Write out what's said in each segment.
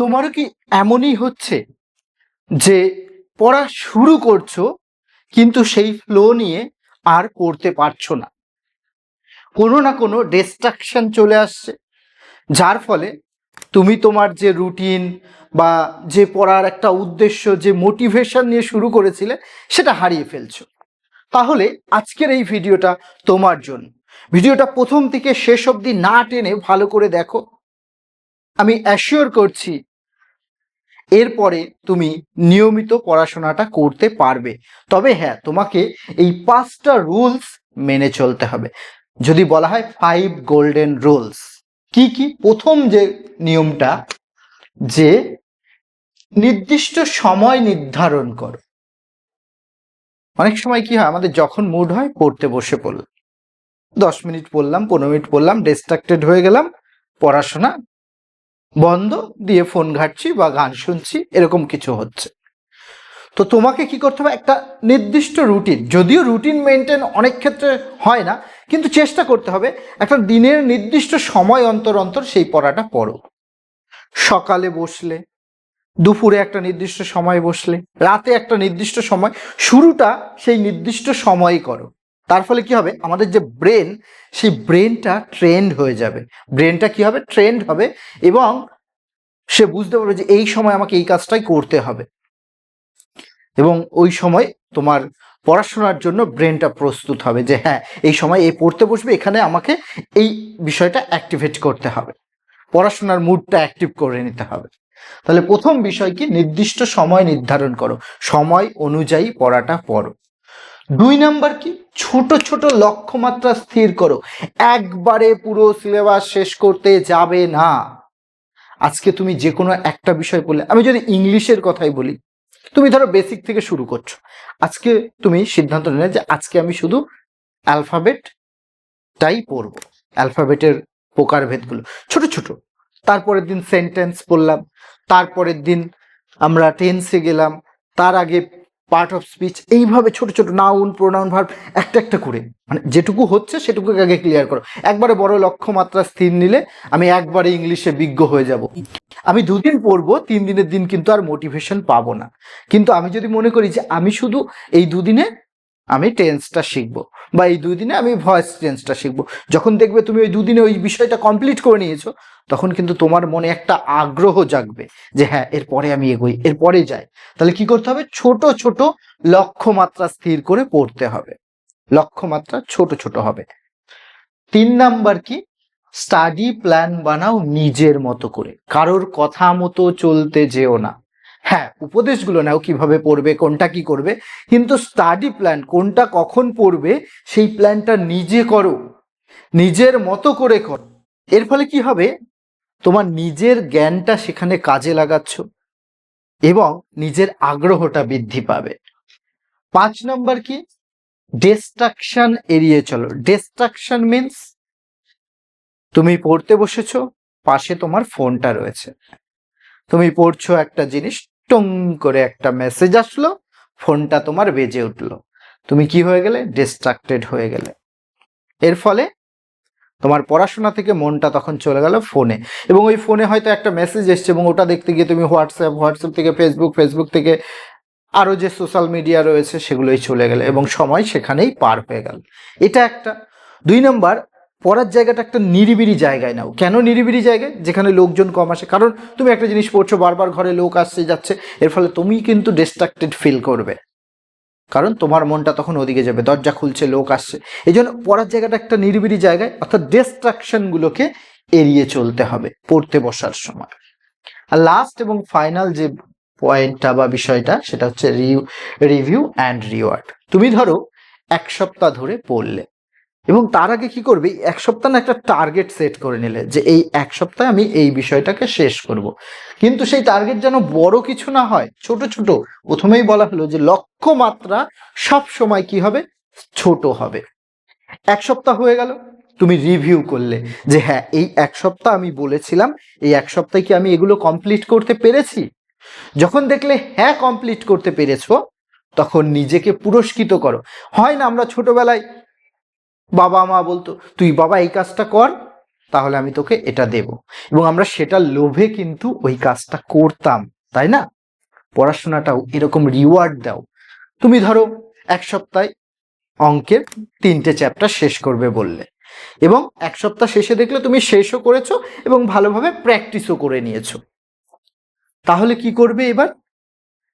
তোমারও কি এমনই হচ্ছে যে পড়া শুরু করছ, কিন্তু সেই ফ্লো নিয়ে আর করতে পারছ না? কোনো না কোনো ডিস্ট্রাকশন চলে আসছে, যার ফলে তুমি তোমার যে রুটিন বা যে পড়ার একটা উদ্দেশ্য, যে মোটিভেশন নিয়ে শুরু করেছিলে, সেটা হারিয়ে ফেলছো। তাহলে আজকের এই ভিডিওটা তোমার জন্য। ভিডিওটা প্রথম থেকে শেষ অবধি না টেনে ভালো করে দেখো। আমি অ্যাসিওর করছি এরপরে তুমি নিয়মিত পড়াশোনাটা করতে পারবে। তবে হ্যাঁ তোমাকে এই পাঁচটা রুলস মেনে চলতে হবে। যদি বলা হয় ফাইভ গোল্ডেন রুলস কি কি? প্রথম যে নিয়মটা, যে নির্দিষ্ট সময় নির্ধারণ করো। অনেক সময় কি হয়, আমাদের যখন মুড হয়, পড়তে বসে পড়লাম। দশ মিনিট পড়লাম, পনেরো মিনিট পড়লাম ডিস্ট্রাক্টেড হয়ে গেলাম, পড়াশোনা বন্ধ, দিয়ে ফোন ঘাটছি বা গান শুনছি, এরকম কিছু হচ্ছে। তো তোমাকে কি করতে হবে? একটা নির্দিষ্ট রুটিন, যদিও রুটিন মেনটেন অনেক ক্ষেত্রে হয় না, কিন্তু চেষ্টা করতে হবে একটা দিনের নির্দিষ্ট সময় অন্তর অন্তর সেই পড়াটা পড়ো। সকালে বসলে, দুপুরে একটা নির্দিষ্ট সময় বসলে, রাতে একটা নির্দিষ্ট সময়, শুরুটা সেই নির্দিষ্ট সময়ই করো। তার ফলে কি হবে? আমাদের যে ব্রেন সেই ব্রেনটা ট্রেন্ড হয়ে যাবে। ব্রেনটা কি হবে? ট্রেন্ড হবে এবং সে বুঝতে পারবে যে এই সময় আমাকে এই কাজটাই করতে হবে। এবং ওই সময় তোমার পড়াশোনার জন্য ব্রেনটা প্রস্তুত হবে যে হ্যাঁ এই সময় এই পড়তে বসবে, এখানে আমাকে এই বিষয়টা অ্যাক্টিভেট করতে হবে। পড়াশোনার মুডটা অ্যাক্টিভ করে নিতে হবে। তাহলে প্রথম বিষয় কি? নির্দিষ্ট সময় নির্ধারণ করো। সময় অনুযায়ী পড়াটা পড়ো। দুই নাম্বার কি? ছোট ছোট লক্ষ্যমাত্রা স্থির করো। একবারে পুরো সিলেবাস শেষ করতে যাবে না। আজকে তুমি যে কোনো একটা বিষয় পড়লে, আমি যদি ইংলিশের কথাই বলি, তুমি ধরো বেসিক থেকে শুরু করছ। আজকে তুমি সিদ্ধান্ত নিলে যে আজকে আমি শুধু অ্যালফাবেটটাই পড়ব অ্যালফাবেটের প্রকারভেদগুলো। ছোট ছোট। তারপরের দিন সেন্টেন্স পড়লাম, তারপরের দিন আমরা টেন্সে গেলাম, তার আগে পার্ট অফ স্পিচ এইভাবে ছোট ছোট নাউন প্রোনাউন ভার্ব একটা একটা করে। মানে যেটুকু হচ্ছে সেটুকু আগে ক্লিয়ার করো। একবারে বড় লক্ষ্যমাত্রা স্থির নিলে আমি একবারে ইংলিশে বিজ্ঞ হয়ে যাব। আমি দুদিন পড়ব, তিন দিনের দিন কিন্তু আর মোটিভেশন পাবো না। কিন্তু আমি যদি মনে করি যে আমি শুধু এই দুদিনে আমি টেন্সটা শিখব। বা এই দুদিনে আমি ভয়েস টেন্সটা শিখব। যখন দেখবে তুমি ওই দুদিনে ওই বিষয়টা কমপ্লিট করে নিয়েছো, তখন কিন্তু তোমার মনে একটা আগ্রহ জাগবে যে হ্যাঁ এরপরে আমি এগোই এরপরে যাই। তাহলে কি করতে হবে? ছোট ছোট লক্ষ্যমাত্রা স্থির করে পড়তে হবে। লক্ষ্যমাত্রা ছোট ছোট হবে। তিন নাম্বার কি? স্টাডি প্ল্যান বানাও নিজের মতো করে। কারোর কথা মতো চলতে যেও না। হ্যাঁ উপদেশগুলো নাও কীভাবে পড়বে, কোনটা কি করবে। কিন্তু স্টাডি প্ল্যান কোনটা কখন পড়বে, সেই প্ল্যানটা নিজে করো। নিজের মতো করে করো। এর ফলে কি হবে? তোমার নিজের জ্ঞানটা সেখানে কাজে লাগাচ্ছ এবং নিজের আগ্রহটা বৃদ্ধি পাবে। পাঁচ নম্বর কি? ডিস্ট্রাকশন এড়িয়ে চলো। ডিস্ট্রাকশন মিন্স তুমি পড়তে বসেছো, পাশে তোমার ফোনটা রয়েছে। তুমি পড়ছো একটা জিনিস টং করে একটা মেসেজ আসলো, ফোনটা তোমার বেজে উঠল। তুমি কি হয়ে গেলে? ডিস্ট্রাক্টেড হয়ে গেলে। এর ফলে তোমার পড়াশোনা থেকে মনটা তখন চলে গেল ফোনে। এবং ওই ফোনে হয়তো একটা মেসেজ এসছে এবং ওটা দেখতে গিয়ে তুমি হোয়াটসঅ্যাপ হোয়াটসঅ্যাপ থেকে ফেসবুক ফেসবুক থেকে আরও যে সোশ্যাল মিডিয়া রয়েছে সেগুলোই চলে গেলে এবং সময় সেখানেই পার হয়ে গেল। এটা একটা। দুই নম্বর পড়ার জায়গাটা একটা নিরিবিরি জায়গায় নাও। কেন নিরিবিরি জায়গায়? যেখানে লোকজন কম আসে। কারণ তুমি একটা জিনিস পড়ছো, বারবার ঘরে লোক আসছে, যাচ্ছে, এর ফলে তুমি কিন্তু ডিস্ট্রাক্টেড ফিল করবে। কারণ তোমার মনটা তখন ওদিকে যাবে, দরজা খুলছে, লোক আসছে। এই জন্য পড়ার জায়গাটা একটা নিরিবিলি জায়গায়, অর্থাৎ ডিস্ট্রাকশনগুলোকে এড়িয়ে চলতে হবে পড়তে বসার সময়। আর লাস্ট এবং ফাইনাল যে পয়েন্টটা বা বিষয়টা, সেটা হচ্ছে রিভিউ অ্যান্ড রিওয়ার্ড তুমি ধরো, এক সপ্তাহ ধরে পড়লে। এবং তার আগে কি করবে? এক সপ্তাহ একটা টার্গেট সেট করে নিলে যে এই এক সপ্তাহে আমি এই বিষয়টাকে শেষ করব। কিন্তু সেই টার্গেট যেন বড় কিছু না হয়, ছোট ছোট। প্রথমেই বলা হলো যে লক্ষ্যমাত্রা সব সময় কি হবে? ছোট হবে। এক সপ্তাহ হয়ে গেল, তুমি রিভিউ করলে যে হ্যাঁ এই এক সপ্তাহ আমি বলেছিলাম, এই এক সপ্তাহে কি আমি এগুলো কমপ্লিট করতে পেরেছি? যখন দেখলে হ্যাঁ কমপ্লিট করতে পেরেছ, তখন নিজেকে পুরস্কৃত করো। হয় না আমরা ছোটবেলায় বাবা মা বলতো, তুই বাবা, এই কাজটা কর, তাহলে আমি তোকে এটা দেব। এবং আমরা সেটা লোভে কিন্তু ওই কাজটা করতাম, তাই না? পড়াশোনাটাও এরকম রিওয়ার্ড দাও। তুমি ধরো, এক সপ্তাহে অঙ্কের তিনটে চ্যাপ্টার শেষ করবে বললে। এবং এক সপ্তাহ শেষে দেখলে তুমি শেষও করেছ এবং ভালোভাবে প্র্যাকটিসও করে নিয়েছো। তাহলে কি করবে এবার?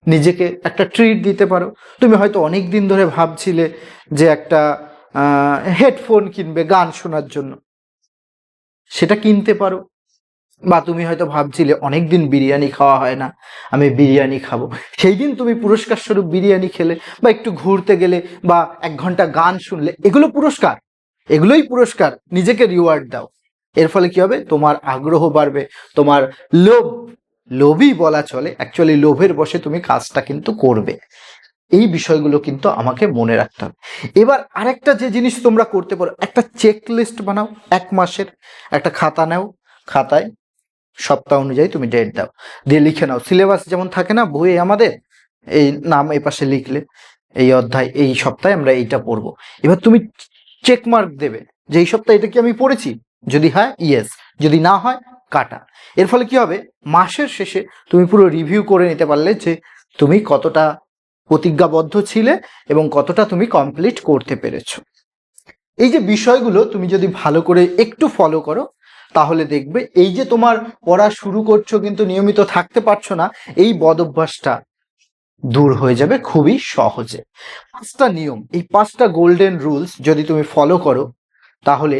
নিজেকে একটা ট্রিট দিতে পারো। তুমি হয়তো অনেক দিন ধরে ভাবছিলে যে একটা হেডফোন কিনবে গান শোনার জন্য। সেটা কিনতে পারো। বা তুমি হয়তো ভাবছিলে অনেক দিন বিরিয়ানি খাওয়া হয় না, আমি বিরিয়ানি খাব। সেই দিন তুমি পুরস্কার স্বরূপ বিরিয়ানি খেলে, বা একটু ঘুরতে গেলে, বা এক ঘণ্টা গান শুনলে, এগুলো পুরস্কার। এগুলোই পুরস্কার, নিজেকে রিওয়ার্ড দাও। এর ফলে কি হবে? তোমার আগ্রহ বাড়বে, তোমার লোভ, লোভই বলা চলে। অ্যাকচুয়ালি লোভের বসে তুমি কাজটা কিন্তু করবে। এই বিষয়গুলো কিন্তু আমাকে মনে রাখতে হবে। এবার আরেকটা যে জিনিস তোমরা করতে পারো, একটা চেক লিস্ট বানাও, এক মাসের একটা খাতা নাও, খাতায় সপ্তাহ অনুযায়ী তুমি ডেট দাও। দিয়ে লিখে নাও। সিলেবাস যেমন থাকে না, বইয়ে আমাদের এই নাম এই পাশে লিখলে এই অধ্যায়, এই সপ্তাহে আমরা এইটা পড়ব। এবার তুমি চেক মার্ক দেবে যে এই সপ্তাহে এটা কি আমি পড়েছি? যদি হয় ইয়েস যদি না হয়, কাটা। এর ফলে কি হবে? মাসের শেষে তুমি পুরো রিভিউ করে নিতে পারলে যে তুমি কতটা প্রতিজ্ঞাবদ্ধ ছিলে এবং কতটা তুমি কমপ্লিট করতে পেরেছ। এই যে বিষয়গুলো তুমি যদি ভালো করে একটু ফলো করো, তাহলে দেখবে এই যে তোমার পড়া শুরু করছ কিন্তু নিয়মিত থাকতে পারছ না, এই বদ অভ্যাসটা দূর হয়ে যাবে খুবই সহজে। পাঁচটা নিয়ম, এই পাঁচটা গোল্ডেন রুলস যদি তুমি ফলো করো, তাহলে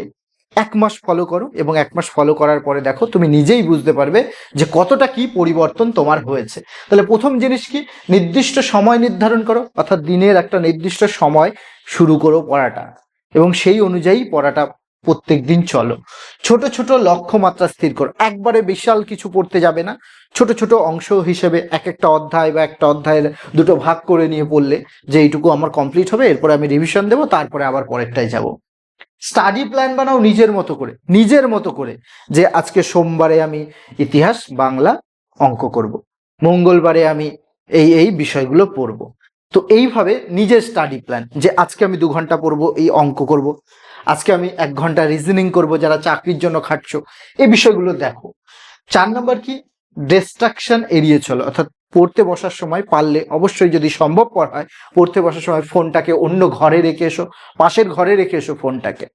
এক মাস ফলো করো এবং এক মাস ফলো করার পরে দেখো তুমি নিজেই বুঝতে পারবে যে কতটা কি পরিবর্তন তোমার হয়েছে। তাহলে প্রথম জিনিস কি? নির্দিষ্ট সময় নির্ধারণ করো, অর্থাৎ দিনের একটা নির্দিষ্ট সময় শুরু করো পড়াটা এবং সেই অনুযায়ী পড়াটা প্রত্যেক দিন চলো। ছোট ছোট লক্ষ্যমাত্রা স্থির করো। একবারে বিশাল কিছু পড়তে যাবে না। ছোট ছোট অংশ হিসেবে এক একটা অধ্যায় বা একটা অধ্যায়ের দুটো ভাগ করে নিয়ে পড়লে যে এইটুকু আমার কমপ্লিট হবে, এরপরে আমি রিভিশন দেবো, তারপরে আবার পরেরটায় যাব। স্টাডি প্ল্যান বানাও নিজের মতো করে, নিজের মতো করে যে আজকে সোমবারে আমি ইতিহাস বাংলা অঙ্ক করব, মঙ্গলবারে আমি এই এই বিষয়গুলো পড়ব। তো এইভাবে নিজের স্টাডি প্ল্যান যে আজকে আমি দু ঘণ্টা পড়ব, এই অঙ্ক করব, আজকে আমি এক ঘণ্টা রিজনিং করব, যারা চাকরির জন্য খাটছো, এই বিষয়গুলো দেখো। চার নম্বর কি? ডিস্ট্রাকশন এড়িয়ে চলো, অর্থাৎ পড়তে বসার সময় পারলে অবশ্যই যদি সম্ভবপর হয়, পড়তে বসার সময় ফোনটাকে অন্য ঘরে রেখে এসো, পাশের ঘরে রেখে এসো ফোনটাকে।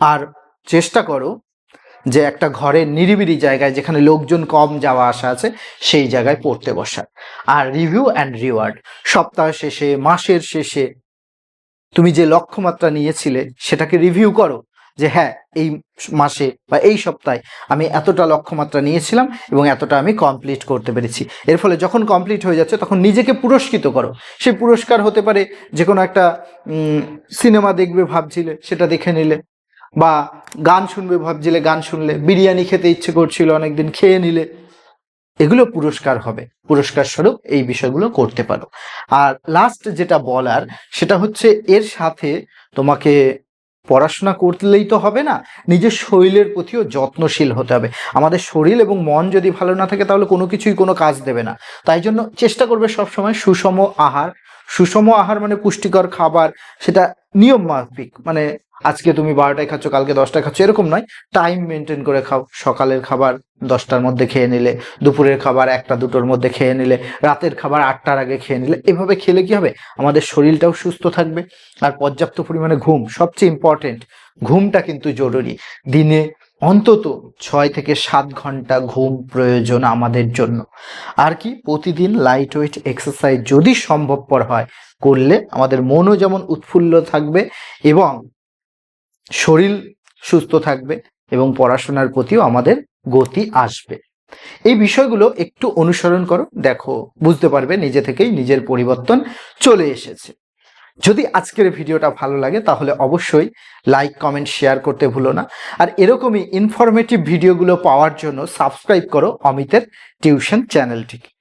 আর চেষ্টা করো যে একটা ঘরের নিরিবিলি জায়গায় যেখানে লোকজন কম যাওয়া আসা আছে, সেই জায়গায় পড়তে বসা আর রিভিউ অ্যান্ড রিওয়ার্ড সপ্তাহ শেষে, মাসের শেষে, তুমি যে লক্ষ্যমাত্রা নিয়েছিলে সেটাকে রিভিউ করো। যে হ্যাঁ এই মাসে বা এই সপ্তাহে আমি এতটা লক্ষ্যমাত্রা নিয়েছিলাম এবং এতটা আমি কমপ্লিট করতে পেরেছি। এর ফলে যখন কমপ্লিট হয়ে যাচ্ছে, তখন নিজেকে পুরস্কৃত করো। সেই পুরস্কার হতে পারে যে কোনো একটা সিনেমা দেখবে ভাবছিলে, সেটা দেখে নিলে বা গান শুনবে ভাবছিলে, গান শুনলে, বিরিয়ানি খেতে ইচ্ছে করছিল অনেকদিন, খেয়ে নিলে, এগুলো পুরস্কার হবে। পুরস্কার স্বরূপ এই বিষয়গুলো করতে পারো। আর লাস্ট যেটা বলার, সেটা হচ্ছে এর সাথে তোমাকে পড়াশোনা করলেই তো হবে না, নিজের শরীরের প্রতিও যত্নশীল হতে হবে। আমাদের শরীর এবং মন যদি ভালো না থাকে, তাহলে কোনো কিছুই কোনো কাজ দেবে না। তাই জন্য চেষ্টা করবে সবসময় সুষম আহার। সুষম আহার মানে পুষ্টিকর খাবার, সেটা নিয়ম মাফিক মানে আজকে তুমি বারোটায় খাচ্ছ, কালকে দশটায় খাচ্ছ, এরকম নয়। টাইম মেনটেন করে খাও। সকালের খাবার দশটার মধ্যে খেয়ে নিলে, দুপুরের খাবার একটা দুটোর মধ্যে খেয়ে নিলে, রাতের খাবার আটটার আগে খেয়ে নিলে, এভাবে খেলে কি হবে? আমাদের শরীরটাও সুস্থ থাকবে আর পর্যাপ্ত পরিমাণে ঘুম, সবচেয়ে ইম্পর্টেন্ট ঘুমটা কিন্তু জরুরি। দিনে অন্তত ছয় থেকে সাত ঘণ্টা ঘুম প্রয়োজন আমাদের জন্য। আর কি? প্রতিদিন লাইট ওয়েট এক্সারসাইজ যদি সম্ভবপর হয়, করলে আমাদের মনও যেমন উৎফুল্ল থাকবে এবং শরীর সুস্থ থাকবে এবং পড়াশোনার প্রতিও আমাদের গতি আসবে। এই বিষয়গুলো একটু অনুসরণ করো, দেখো, বুঝতে পারবে নিজে থেকেই নিজের পরিবর্তন চলে এসেছে। যদি আজকের ভিডিওটা ভালো লাগে তাহলে অবশ্যই লাইক, কমেন্ট, শেয়ার করতে ভুলো না। আর এরকমই ইনফরমেটিভ ভিডিওগুলো পাওয়ার জন্য সাবস্ক্রাইব করো অমিতের টিউশন চ্যানেলটিকে।